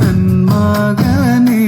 തെന്മകനെ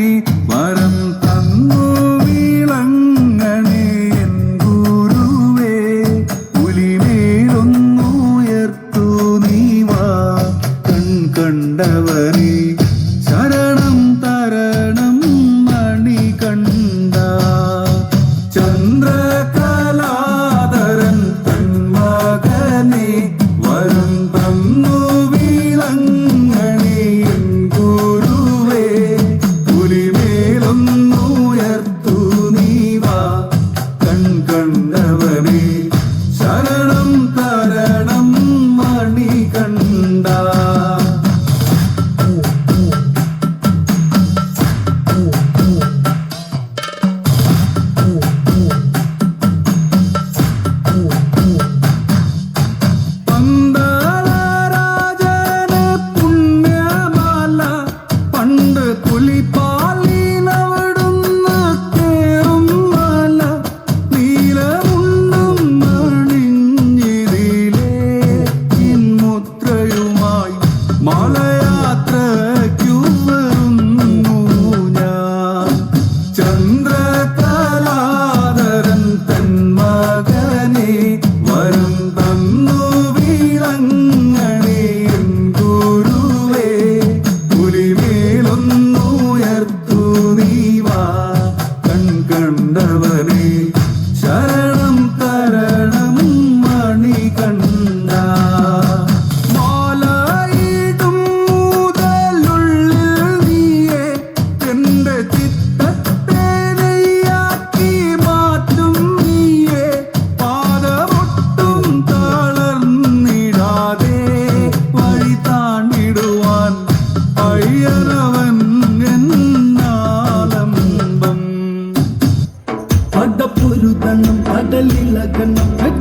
哎。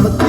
love.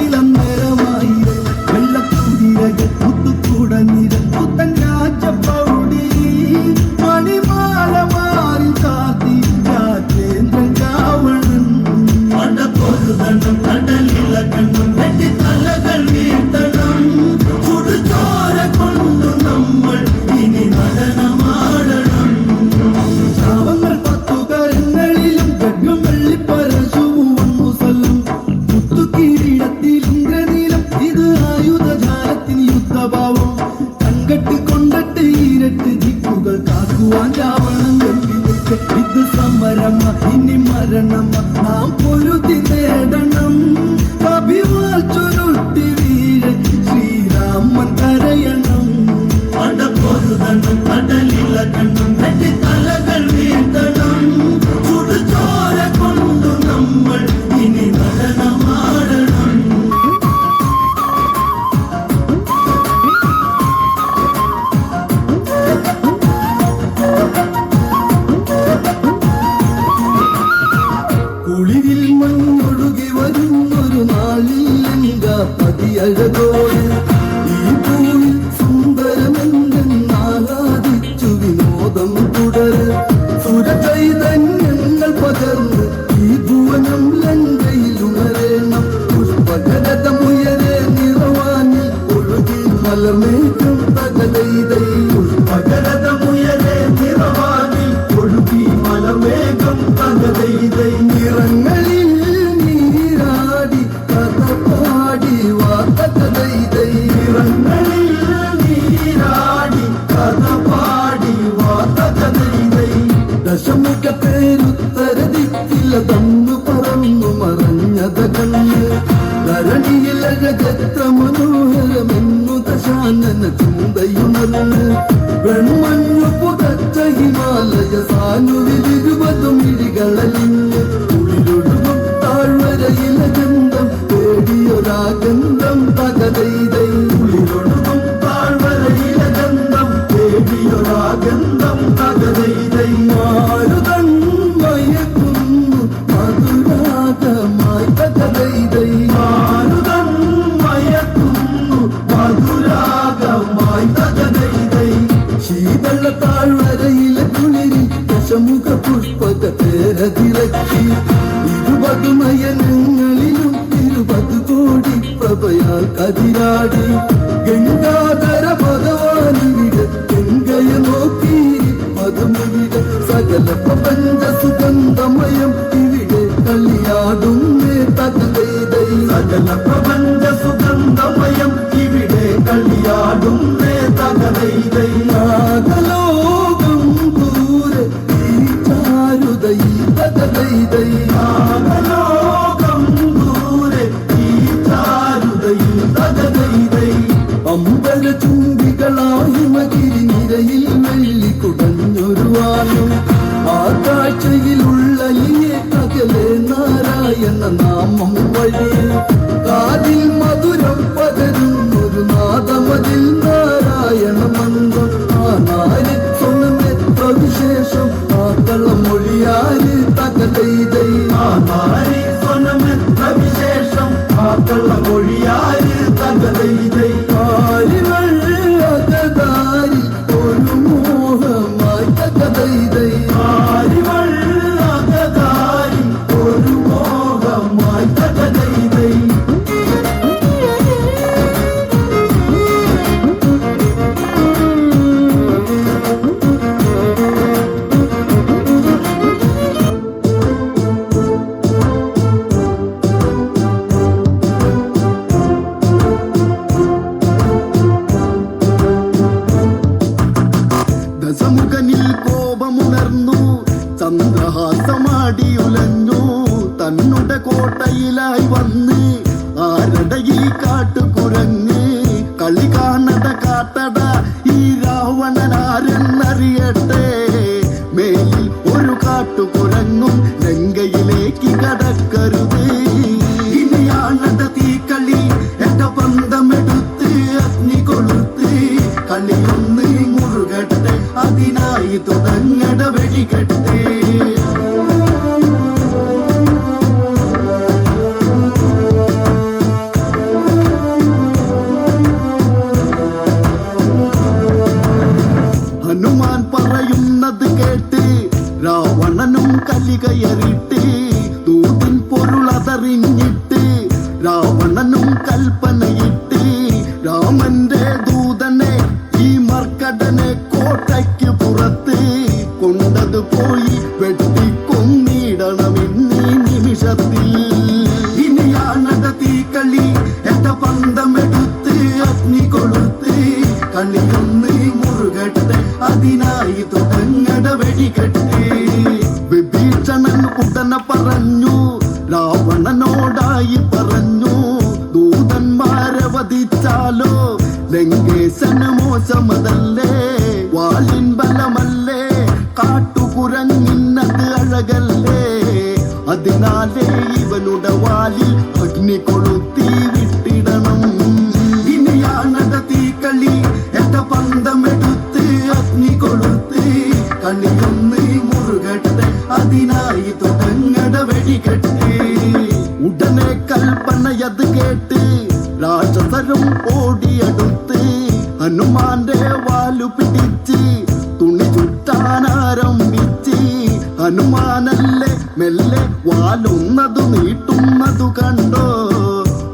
Pushpaka തേരതിളക്കി ഇരുപതുമയനങ്ങളിലും ഇരുപത് കോടി പ്രഭയാൽ കതിരാട്. ഗംഗാധര ഭഗവാനിവിടെ ഗംഗയെ നോക്കി പദമിവിടെ സകല പ്രപഞ്ച സുഗന്ധമയം ഇവിടെ കളിയാടുന്നേ തകതൈ സകല പ്രപഞ്ച സുഗന്ധമയം ഇവിടെ കളിയാടുന്നേ തകതൈ നാഗലോ దైదై അതിനാലേ ഇവനുടെ വാലിൽ അഗ്നി കൊളുത്തി വിട്ടിടണം. ഇനിയാണട തീക്കളി എന്റെ പന്തമെടുത്ത് അഗ്നി കൊളുത്ത് കണിയൊന്ന് മുറുകട്ടെ അതിനായി തുടങ്ങട വെടികെട്ട്. ഉടനെ കൽപ്പനയത് കേട്ട് രാക്ഷസരും ഓടിയടുത്ത് ഹനുമാന്റെ ഹനുമാനല്ലേ മെല്ലെ വാലുന്നതു നീട്ടുന്നതു കണ്ടോ?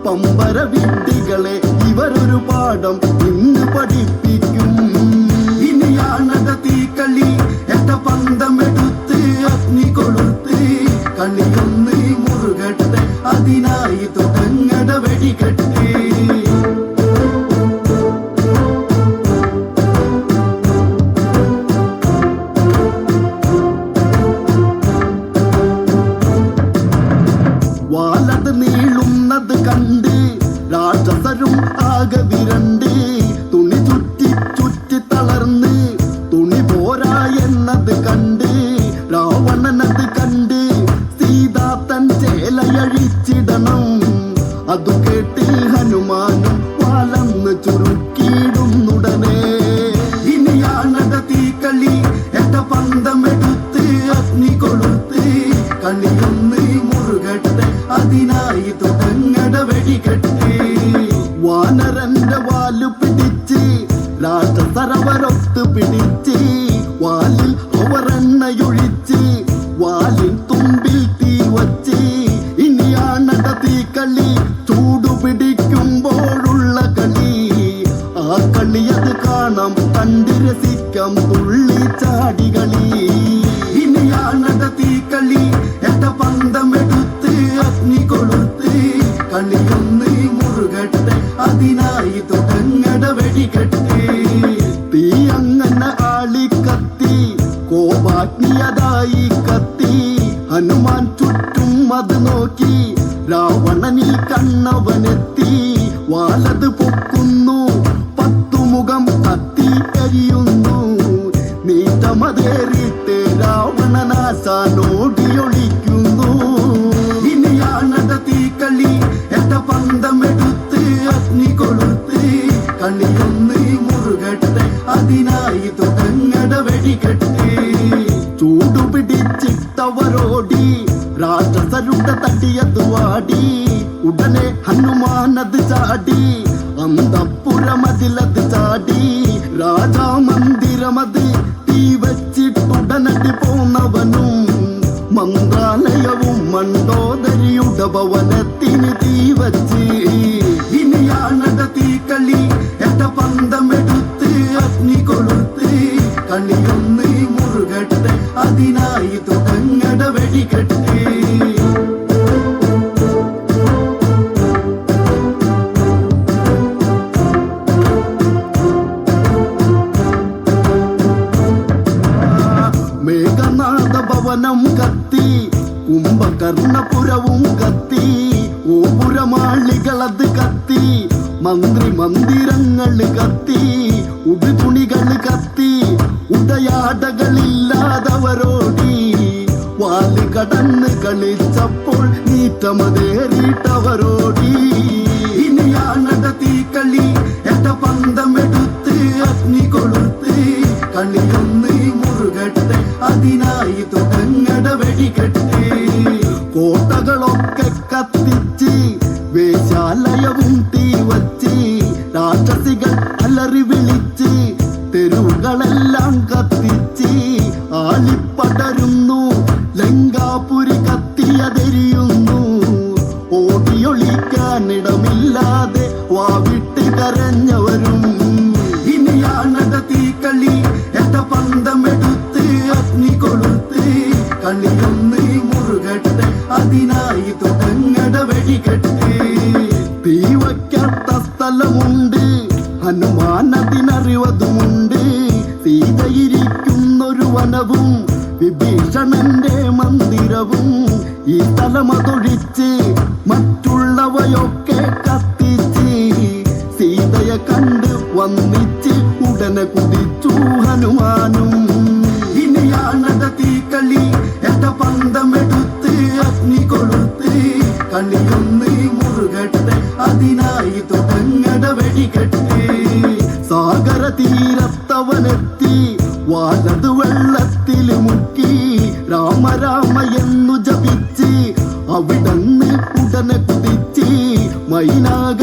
പമ്പര വിദ്യകളെ ഇവരൊരു പാഠം ഇന്ന് പഠിപ്പിക്കും. ഇനിയാണത് തീക്കളി എന്റെ പന്തമെടുത്ത് അഗ്നി കൊളുത്ത്. കളിയൊന്ന് മുറുകട്ടെ അതിനായി തുടങ്ങട വെടികെട്ട്. കണ്ട് രാക്ഷസരും ആകെ വിരണ്ട്. തുണി ചുറ്റി ചുറ്റി തളർന്ന് തുണി പോരാ എന്നത് കണ്ട് രാവണനത് കണ്ട് സീതാത്തൻ ചേലയഴിച്ചിടണം. അതു കേട്ട് ഹനുമാനും വാലന്ന് ചുരുക്കിയിടുന്നുടനെ. ഇനിയാണട തീക്കളി എന്റെ പന്തമെടുത്ത് അഗ്നി കൊളുത്ത് കളിയൊന്ന് മുറുകട്ടെ അതിനായി തുടങ്ങട വെടികെട്ട് വാനരന്റെ വാലു പിടിച്ച് രാക്ഷസരവരൊത്ത് പിടിച്ച് വാലിൽ അവർ കളിയൊന്ന് മുറുകട്ടെ. അതിനായി തുടങ്ങട വെടികെട്ട്. തീ അങ്ങനെ ആളിക്കത്തി കോപാഗ്നിയതായി കത്തി. ഹനുമാൻ ചുറ്റും അത് നോക്കി. രാവണനിൽ കണ്ണവനെത്തി കണിയൊന്ന് മുറുകട്ടെ അതിനായി തുടങ്ങട വെടികെട്ട് ചൂടുപിടിച്ചിട്ടവരോടി രാക്ഷസരുടെ തടിയത് വാടി. ഉടനെ ഹനുമാനത് ചാടി അന്തപ്പുരമതിലത് ചാടി. രാജാമന്ദിരമത് തീ വെച്ചിട്ടുടനടി പോന്നവനും മന്ത്രാലയവും മണ്ടോദരിയുടെ ഭവനത്തിന് തീ വച്ച്. കുംഭകർണപുരവും കത്തി ഗോപുരമാളികളത് കത്തി മന്ത്രി മന്ദിരങ്ങൾ കത്തി ഉടുതുണികൾ കത്തി. ഉടയാടകളില്ലാതവരോടി വാൽ കടന്ന് കളിച്ചപ്പോൾ നീറ്റമതേറിയിട്ടവരോടി. ഇനിയാണട തീക്കളി എന്റെ പന്തമെടുത്ത് ആളിപ്പടരുന്നു ലങ്കാപുരി കത്തിയതെരിയുന്നു ഓടിയൊളിക്കാനിടമില്ലാതെ വാവിട്ട് കരഞ്ഞവരും. ഇനിയാണട തീക്കളി എന്റെ പന്തമെടുത്ത് അഗ്നി കൊളുത്ത്. കളിയൊന്ന് മുറുകട്ടെ അതിനായി തുടങ്ങട വെടികെട്ട്. തീ വയ്ക്കാത്ത സ്ഥലമുണ്ട് ഹനുമാൻ സീതയിരിക്കുന്നൊരു മന്ദിരവും ഈ തലമതൊഴിച്ച് മറ്റുള്ളവയൊക്കെ കത്തിച്ച് സീതയെ കണ്ട് വന്നിച്ച് ഉടനെ കുതിച്ചു ഹനുമാനും. ഇനിയാണട തീക്കളി എന്റെ പന്തമെടുത്ത് അഗ്നി കൊളുത്ത്. കളിയൊന്ന് മുറുകട്ടെ അതിനായി തുടങ്ങട വെടികെട്ട്. സാഗര തീരത്തവനെത്തി വാലത് വെള്ളത്തിൽ മുക്കി రామ ఎన్ను జపించి అవిటన్నే పుటనకు తెచ్చి మైనాగ